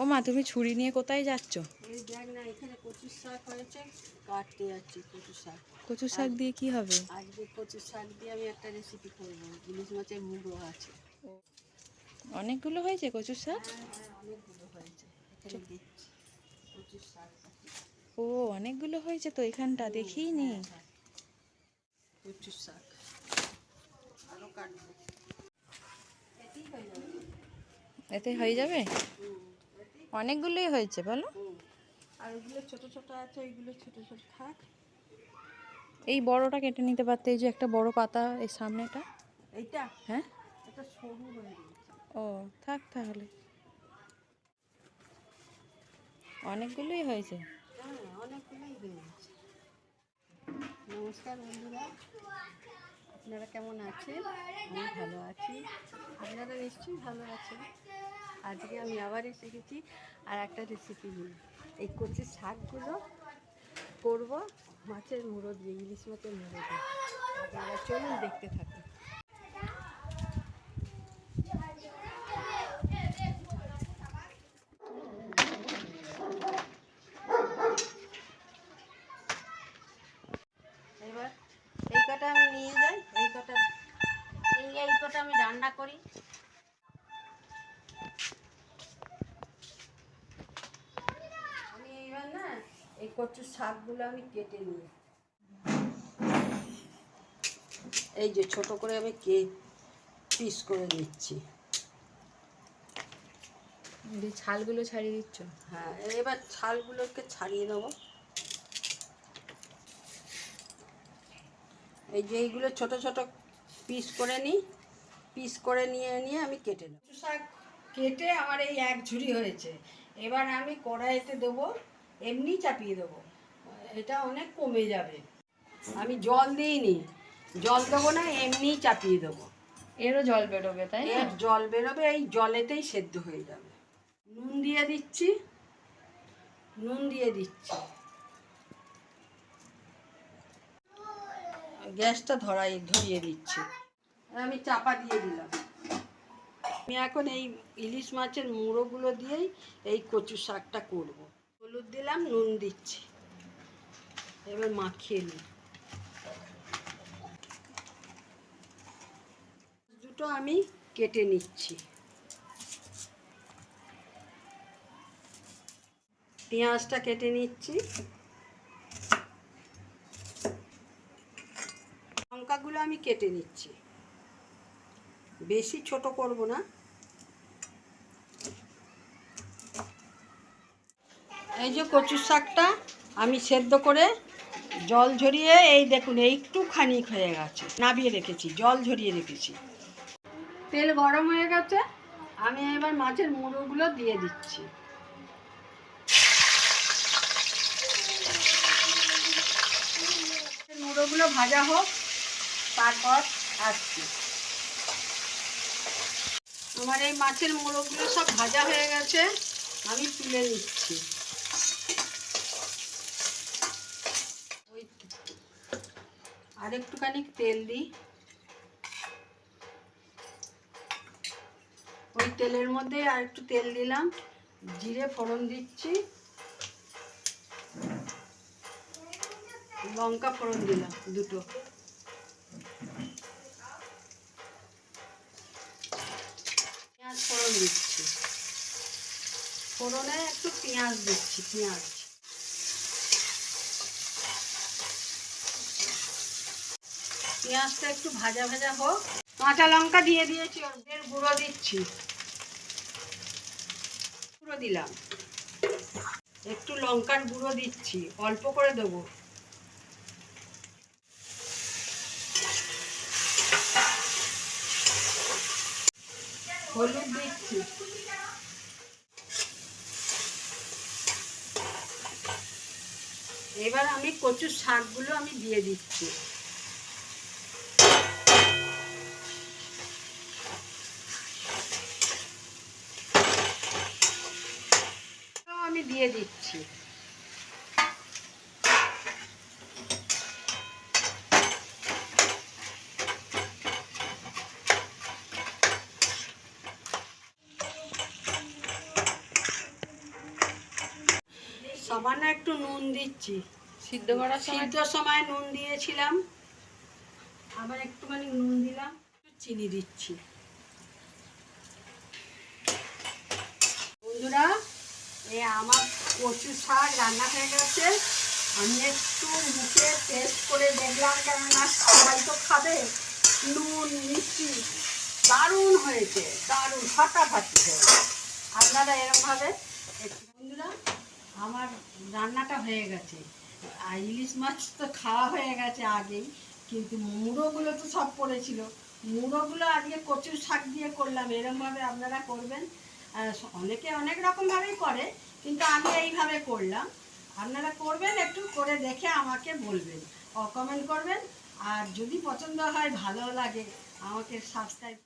ও মা তুমি ছুরি নিয়ে কোথায় যাচ্ছ? কচুর শাক কচু দিয়ে কি হবে? আজকে শাক দিয়ে আমি একটা রেসিপি করব ইলিশ মাছের মুড়ো আছে। অনেকগুলো হয়েছে কচুর শাক? হ্যাঁ হ্যাঁ অনেকগুলো হয়েছে। শাক ও অনেকগুলো হয়েছে তো এখানটা দেখিই নি। কচুর শাক। আরও কাটবো। এতেই হয়ে যাবে? অনেকগুলোই হয়েছে বলো। আর ওইগুলো ছোট ছোট আছে ওইগুলো ছোট ছোট থাক। এই বড়টা কেটে নিতে পারতে এই যে একটা বড় পাতা এই সামনেটা? এইটা? হ্যাঁ? এটা সরু হয়ে গেছে। ও থাক তাহলে। অনেকগুলোই হয়েছে। হ্যাঁ অনেকগুলোই হয়ে গেছে নমস্কার বন্ধুরা। আপনারা কেমন আছেন? আমি ভালো আছি। আপনারা নিশ্চয়ই ভালো আছেন। আজকে আমি আবার এসে গেছি আর একটা রেসিপি নিয়ে। এই কচি শাকগুলো করব মাছের মুড়ো দিয়ে, ইলিশ মাছের মুড়ো দিয়ে। আপনারা চলুন দেখতে থাকুন। এবার এই কটা আমি নিয়ে যাই, এই কটা এই কটা আমি রান্না করি। কচুর শাকগুলো আমি কেটে নিই। এই যে ছোট করে আমি কে পিস করে দিচ্ছি এই ছালগুলো ছাড়িয়ে দিচ্ছ? হ্যাঁ এবার ছালগুলোকে ছাড়িয়ে নেব। এই যে এইগুলো ছোট ছোট পিস করে নিই। পিস করে নিয়ে নিয়ে আমি কেটে নেব। শাক কেটে আমার এই এক ঝুড়ি হয়েছে। এবার আমি কড়াইতে দেবো এমনি চাপিয়ে দেবো। এটা অনেক কমে যাবে। আমি জল দিইনি। জল দেবো না এমনি চাপিয়ে দেবো। এরও জল বেরোবে তাই এর জল বেরোবে এই জলেতেই সেদ্ধ হয়ে যাবে। নুন দিয়ে দিচ্ছি। নুন দিয়ে দিচ্ছি। গ্যাসটা ধরাই ধরিয়ে দিচ্ছি। আমি চাপা দিয়ে দিলাম। আমি এখন এই ইলিশ মাছের মুড়োগুলো দিয়েই এই কচু শাকটা করব। হলুদ দিলাম, নুন দিচ্ছি। এবার মাখিয়ে নিই। দুটো আমি কেটে নিচ্ছি। পেঁয়াজটা কেটে নিচ্ছি। লঙ্কাগুলো আমি কেটে নিচ্ছি। বেশি ছোট করব না। এই যে কচুর শাকটা আমি সেদ্ধ করে জল ঝরিয়ে, এই দেখুন একটু খানিক হয়ে গেছে, নাবিয়ে রেখেছি, জল ঝরিয়ে রেখেছি। তেল গরম হয়ে গেছে, আমি এবার মাছের মুড়োগুলো দিয়ে দিচ্ছি। মুড়োগুলো ভাজা হোক, তারপর আসছি। আমার এই মাছের মুড়োগুলো সব ভাজা হয়ে গেছে, আমি তুলে নিচ্ছি ওই আর একটুখানি তেল দিই। ওই তেলের মধ্যে আর একটু তেল দিলাম। জিরে ফোড়ন দিচ্ছি। লঙ্কা ফোড়ন দিলাম দুটো। পেঁয়াজ ফোড়ন দিচ্ছি। ফোড়নে একটু পেঁয়াজ দিচ্ছি, পেঁয়াজ। পেঁয়াজটা একটু ভাজা ভাজা হোক। কাঁচা লঙ্কা দিয়ে দিয়েছি ওদের গুঁড়ো দিচ্ছি। গুঁড়ো দিলাম। একটু লঙ্কার গুঁড়ো দিচ্ছি, অল্প করে দেবো। হলুদ দিচ্ছি। এবার আমি কচুর শাকগুলো আমি দিয়ে দিচ্ছি আমি দিয়ে দিচ্ছি। সামান্য একটু নুন দিচ্ছি। সিদ্ধ করার সিদ্ধ সময় নুন দিয়েছিলাম। আবার একটুখানি নুন দিলাম। চিনি দিচ্ছি বন্ধুরা এ আমার কচু শাক রান্না হয়ে গেছে। আমি একটু মুখে টেস্ট করে দেখলাম কেননা সবাই তো খাবে। নুন, মিষ্টি, দারুণ হয়েছে, দারুণ, ফাটাফাটি হয়েছে। আপনারা এরকমভাবে একটু বন্ধুরা, আমার রান্নাটা হয়ে গেছে। আর ইলিশ মাছ তো খাওয়া হয়ে গেছে আগেই, কিন্তু মুড়োগুলো তো সব পড়েছিল। মুড়োগুলো আজকে কচুর শাক দিয়ে করলাম এরকমভাবে আপনারা করবেন। অনেকে অনেক রকমভাবেই করে, কিন্তু আমি এইভাবে করলাম। আপনারা করবেন, একটু করে দেখে আমাকে বলবেন কমেন্ট করবেন। আর যদি পছন্দ হয়, ভালো লাগে, আমাকে সাবস্ক্রাইব